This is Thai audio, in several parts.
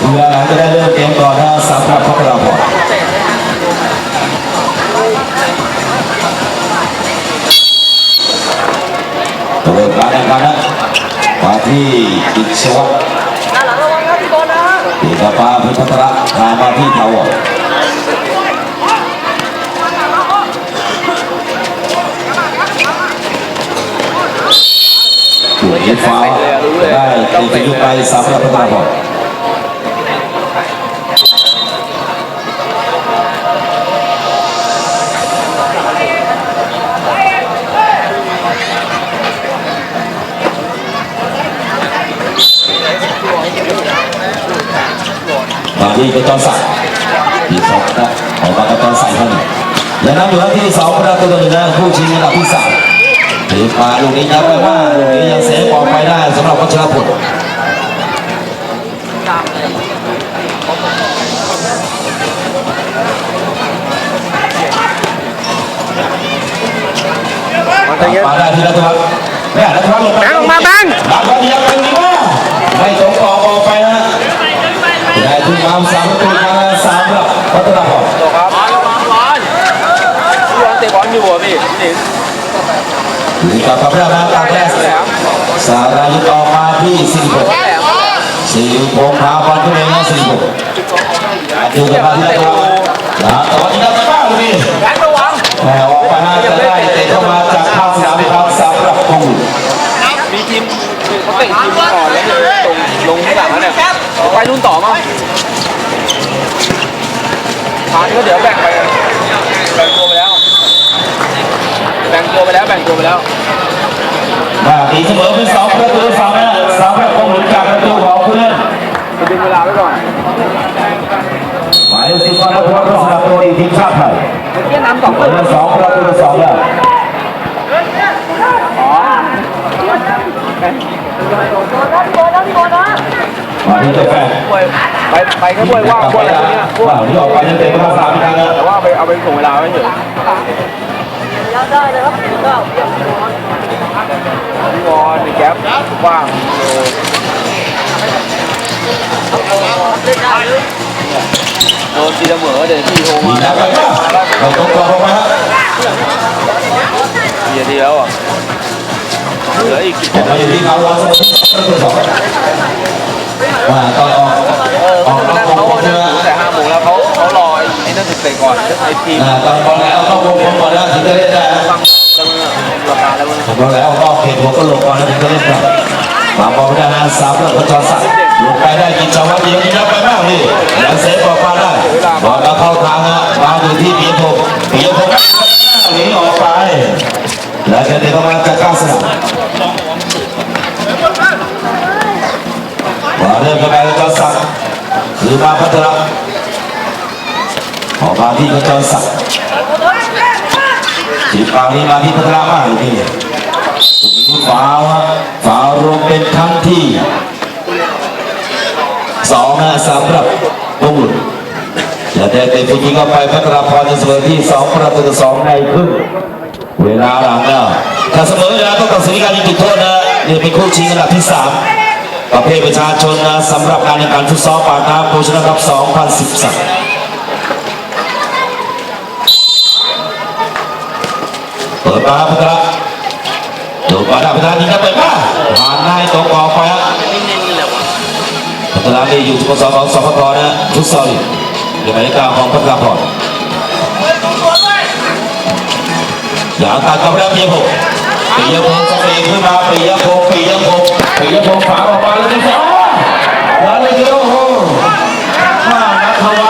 เพื่อจะได้เริ่มเกมก่อนนะสำหรับพวกเราก่อนเริ่มการแข่งขันะมาที่อิชวัตหน้าหลังระวังครับพี่บอลนะตีกระปาพิพัฒระพามาที่ทาวร์ถูกยิงฟ้าได้ตะไปยุบไปสำหรับพวกราก่อ นมาที่กระจอนสักที่สองนะออกมากระจอนใส่เท่านี้ยังนำอยู่ที่สองประตูต่อหนึ่งนะคู่ชิงอันดับที่สามถือมาลูกนี้ยับไปมากลูกนี้ยังเซฟออกไปได้สำหรับวัชรพลมาได้ที่นัทวัฒน์แม่นัทวัฒน์ลงไปแบงค์ออกมาแบงค์หลังวันนี้ยังเป็นดีมากไม่ตรงกรอบออกไปนะได้ทุกความสามประตูมาสามหลับพัฒนาพรต่อครับบอลบอลบอลพี่บอลเตะบอลอยู่อะพี่พี่หนิงนี่กับเพัฒนาตากแรกสารายุต่อมาที่สี่หกแหลมสี่หกพาบอลขึ้นเองนะสี่หกดูกันมาที่นัทวัฒน์นะตอนนี้นัทวัฒน์นี่แหมออกไปน่าจะได้เตะเข้ามาจากข้างสนามครับสำหรับปูมีทีม เขาเตะทีมก่อนแล้วเนี่ยตรงลงที่หลังแล้วเนี่ยไปนู่นต่อมั้งผ่านก็เดี๋ยวแบ่งไปแบ่งตัวไปแล้ว แบ่งตัวไปแล้วแบ่งตัวไปแล้วมาตีเสมอเป็นสองประตูสามนะสำหรับปูจากประตูของผู้เล่นจะดึงเวลาไว้ก่อนหมายเลขสิบวันนัทวัฒน์สำหรับตัวอีทีมชาติไทยเมื่อกี้น้ำสองเปิดสองประตูสองแล้วอ๋ อพี่บอลนะพี่บอลนะมาที่เจ้าแฟนบวยไปไปแค่บวยว่างบวยอะไรเนี้ยพวกว่ออกไปจะเตะภาษาไม่ทันนะแต่ว่าไปเอาไปส่งเวลาไว้เฉยยังได้เลยครับเก้าเยี่ยมพี่บอลพี่บอลมีแก๊ปว่างโดนตีเสมอเดี๋ยวพี่โทรมาแล้วเราต้องรอมาเดี๋ยวเดียวอะ เหลืออีกสิบออกมาอยู่ที่เขาเราประตูสองว่าตอนออกเออกเขานอกเขาวงนั่งเรือถึงแต่ห้าโมงแล้วเขาเขารอไอ้นั่นถึงเตะก่อนไอ้ทีมตอนบอลแล้วเข้าวงก่อนแล้วถึงจะเล่นได้ฟังแล้วมึงราแล้วมึงบอลแล้วก็เขตหัวก็ลงก่อนแล้วถึงจะเล่นได้มาบอลไม่ได้นะสามแล้วก็จอสักลงไปได้กินจังหวะดียวนี่นับไปมากนี่ยังเซฟออกมาได้บอลมาเข้าทางนะมาอยู่ที่ปียพงศ์ปียพหนีออกไป แล้วจะเตะเข้ามาจากกลางสนามมาเริ่มกันไปแล้วจอสักคือมาพัฒนาออกมาที่กระจรศักที่ปางนี้มาที่พัฒนามากเลยนี่ตรงนี้ฟาวฮะฟาวรวมเป็นครั้งที่สองนะสำหรับบุญจะได้เตะไปยิงเข้าไปพัฒนาพรในเสมอที่สองประตูต่อสองในครึ่ง เวลาหลังนะถ้าเสมอเวลาต้องตัดสินการยิงจุดโทษนะนี่เป็นคู่ชิงอันดับที่สามประเภทประชาชนนะสำหรับการแข่งขันฟุตซอลปากน้ำโพชนะครับ 2013เปิดมาพัฒนาดูก่อนนะพัฒนายิงกันไปมาผ่านได้ตรงกอบไปฮะพัฒนานี่อยู่สโมสรของสพกนะฟุตซอลอยู่ในกลางของพัฒนาพร อย่างตัดกับแล้วปียพงปียพงศ์สเปนขึ้นมาปียพงศ์ปียพงศ์ปียพงศ์ฝาออกมาแล้วจะสองแล้วเลยโอ้โหมานัทวั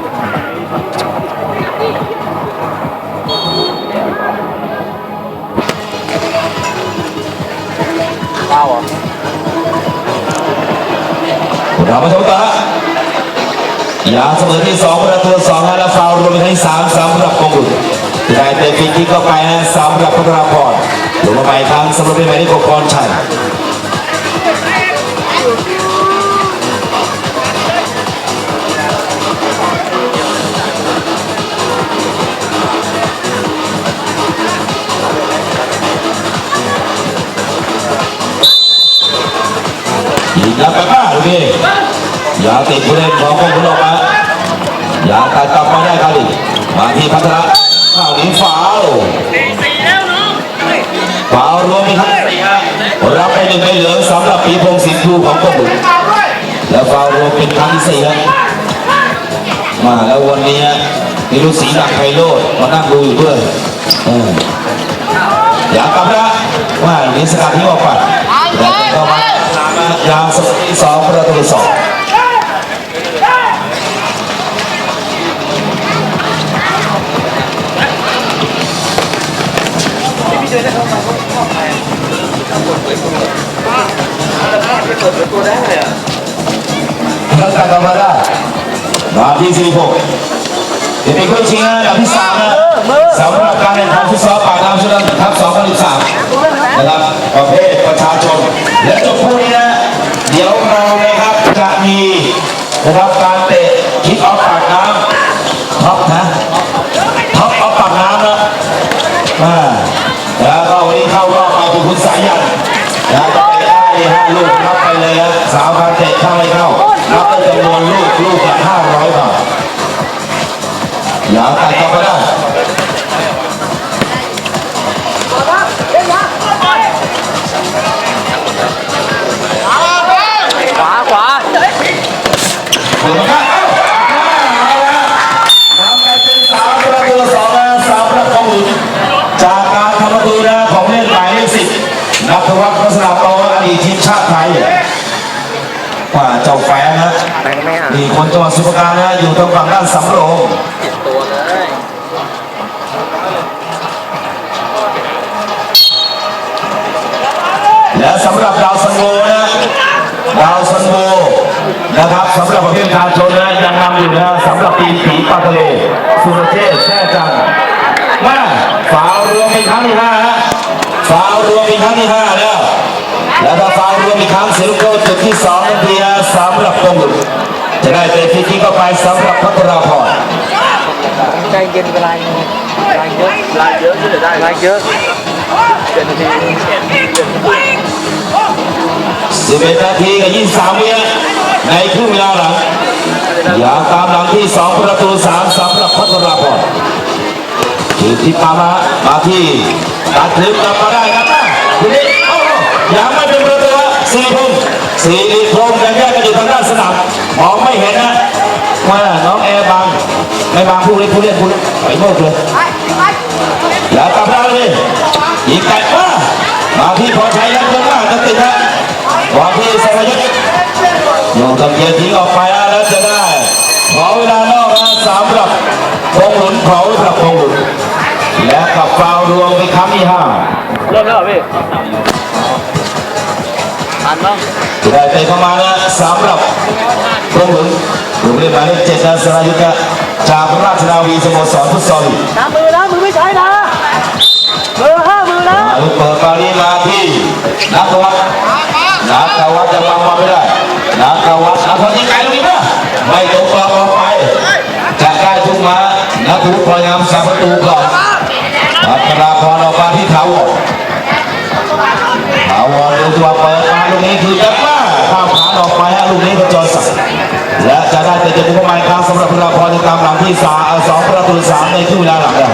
าเหรอเรามาชมต่อฮะยาเสมอที่สองประตูสองและฟาวรวมทั้งสามสำหรับกงบุตรได้เตะฟรีคิกเข้าไปฮะสำหรับพัทรพรลงมาไปทางสำหรับเป็นหมายเลขหกพรชัย ย่าติดผู้เล่นของกองทุนออกมาอย่าตัดกลับมาได้ครับดิมาที่พัฒนาข้าวหนีฝาวฝาวรวมมีทั้งสี่ฮะรับไปหนึ่งใบเหลืองสำหรับปีพงศิลป์ครูของกมุนแล้วฝาวรวมเป็นครั้งที่สี่แล้วมาแล้ววันนี้มีลูกสีหนักไพโรดมานั่งดูอยู่ด้วยอย่ากลับนะว่าหนีสกัดที่ออกไปแล้วก็มายาวสุดที่สองประตูสอง แล้วกันออกมาได้มามาที่สี่หกเดี๋ยวเป็นคู่ชิงอันดับที่สามนะสำหรับการแข่งขันฟุตซอลปากน้ำชุดนั้นทัพสองพันสิบสามนะครับประเภทประชาชน และจบคู่นี้นะเดี๋ยวเรานะครับจะมีนะครับการเตะคิกออฟปากน้ำท็อปนะท็อปออฟปากน้ำนะอ่า คุณสายันนะจะเตะได้ห้าลูกรับไปเลยนะสาวพันเตะเข้าไม่เข้ารับเป็นจำนวนลูกลูกละห้าร้อยบาท ทีมชาติไทยว่าเจ้าแฟนนะแบงค์ไม่อะมีคนจังหวัดสุพรรณการนะอยู่ตรงฝั่งด้านสำโรงตัวเลยและสำหรับดาวซันโวนะดาวซันโวนะครับสำหรับประเภทการชนนะยังนำอยู่นะสำหรับทีมผีปลาทะเลสุรเชษฐ์แท้จันทร์มา กงจะได้เตะฟรีคิกเข้าไปสำหรับพัทราพรใจเย็นเวลาเวลาเยอะเวลาเยอะช่วยได้เวลาเยอะเจ็ดนาทีสิบเอ็ดนาทีกับยี่สิบสามวิในครึ่งเวลาหลังอย่างตามหลังที่สองประตูสามสำหรับพัทราพรทีมที่ตามมามาที่ตัดคลิปกลับมาได้ครับทีนี้อยังไม่เป็นประตูฮะ สิริพงศ์สิริพงศ์ยังแยกกันอยู่ทางด้านสนามมองไม่เห็นนะว่าน้องแอร์บังไม่บังผู้เล่นผู้เล่นผู้เล่นไปโมกเลยอย่ากลับได้เลยอีกไก่มามาที่พอชัยยังเดินหน้าจะติดฮะวางที่สรยุทธ์อยู่ตะเกียบทิ้งออกไปแล้วจะได้ขอเวลานอกนะสำหรับพงหลุนขอสำหรับพงหลุนและกับฟาวรวมเป็นครั้งที่ห้าเริ่มแล้วเหรอพี่ทันบ้างจะได้เตะเข้ามานะสำหรับพงหลุนลูกเล่นหมายเลขเจ็ดนะสรายุทธ์นะจากราชนาวีสโมสรฟุตซอลน้ำมือนะมือไม่ใช้นะมือห้ามือนะมาลูกเปิดมานี้มาที่นักวัฒน์นักวัฒน์จะวามาไม่ได้นักวัฒน์นักวัฒน์ยิงไกลลูกนี้นะไม่ตรงกรอบออกไปจะได้ทุกมานักทุกพยายามสับประตูก่อนพัฒนาพรออกมาที่เท้า วรเท้าวรดูตัวเปิดมาลูกนี้คือยัดมาข้ามขาออกไปฮะลูกนี้ก็จอสักและจะได้เตะจุดมุ่งหมายครั้งสำหรับพัฒนาพรในตามหลังที่สาสองประตูสามในครึ่งเวลาหลังได้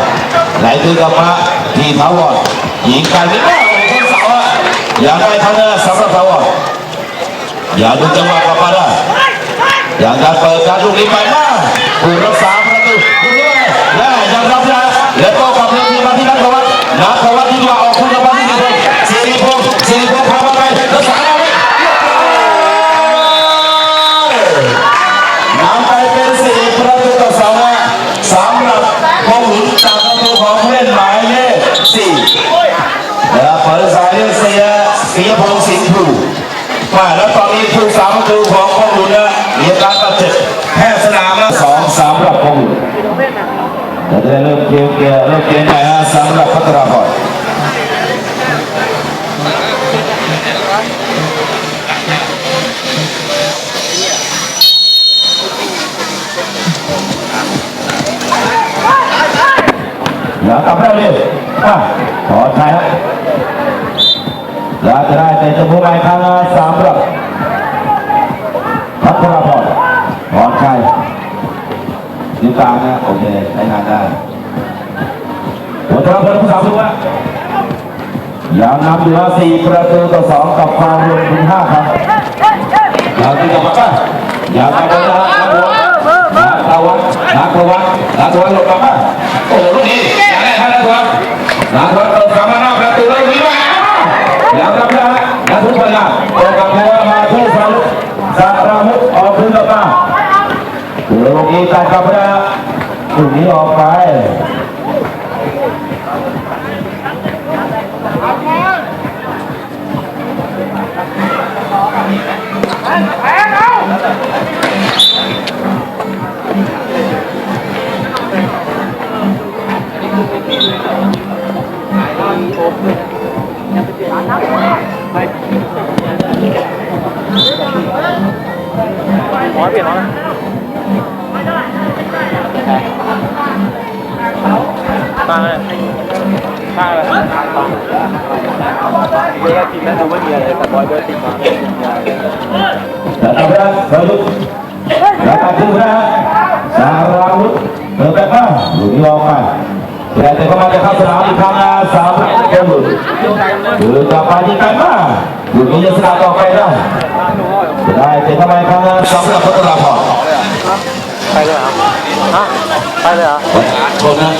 ไหลคือกลับมาที่เท้าวรยิงไกลไม่ได้โอ้โหเสาอะอย่าได้ทันนสำหรับเท้าวรอย่าดูจังหวะกลับมาได้อย่างการเปิดการลูกนี้ไปมาผู้รักษาประตูดูด้วยและยังรับได้แล้วก็กลับเรื่องที่มาที่นักวัฒน์นักวัฒ เกียร์เริ่มเกมใหม่ฮะสำหรับพัทรพรอย่า นิ้วกลางนะโอเคใช้งานได้พัทรพรผู้สามตัวยยังนำอยู่แล้วสี่ประตูต่อสองกับความรวมถึงห้าครับยากที่จะมาป่ะอยากมาเป็นนะนักวัดนักวัดนักวัดนักวัดหลบมาป่ะโอ้โหลูกนี้อยากได้ท่านนักวัดนักวัดเติมกลับมานอกประตูแล้ววิ่งมาแล้วรับแล้วนักทุกคนนะตกกลับแล้วมาที่สารุสารามุกออกขึ้นกลับมาเดี๋ยวลูกนี้ตัดกลับไปแล้ว ลูกนี้ออกไปหมอ ข้างเลยข้างเลยเวลาทีมนั้นดูไม่มีอะไรแต่บอยเบอร์ติดมาเอาละสรุปนะอรับคู่นะสาราวุธเดินไปบ้างหลุดลองไปแต่แต่ก็มาจะเข้าสนามอีกครั้งนะสามเกมหลุดหรือกลับไปยิากันบ้างหลุดนี้จะสนามต่อไปได้ได้แต่ทำไมครั้งนะสองกับพัฒนาพอไปเลยครับฮะไปเลยเหรอคนนะ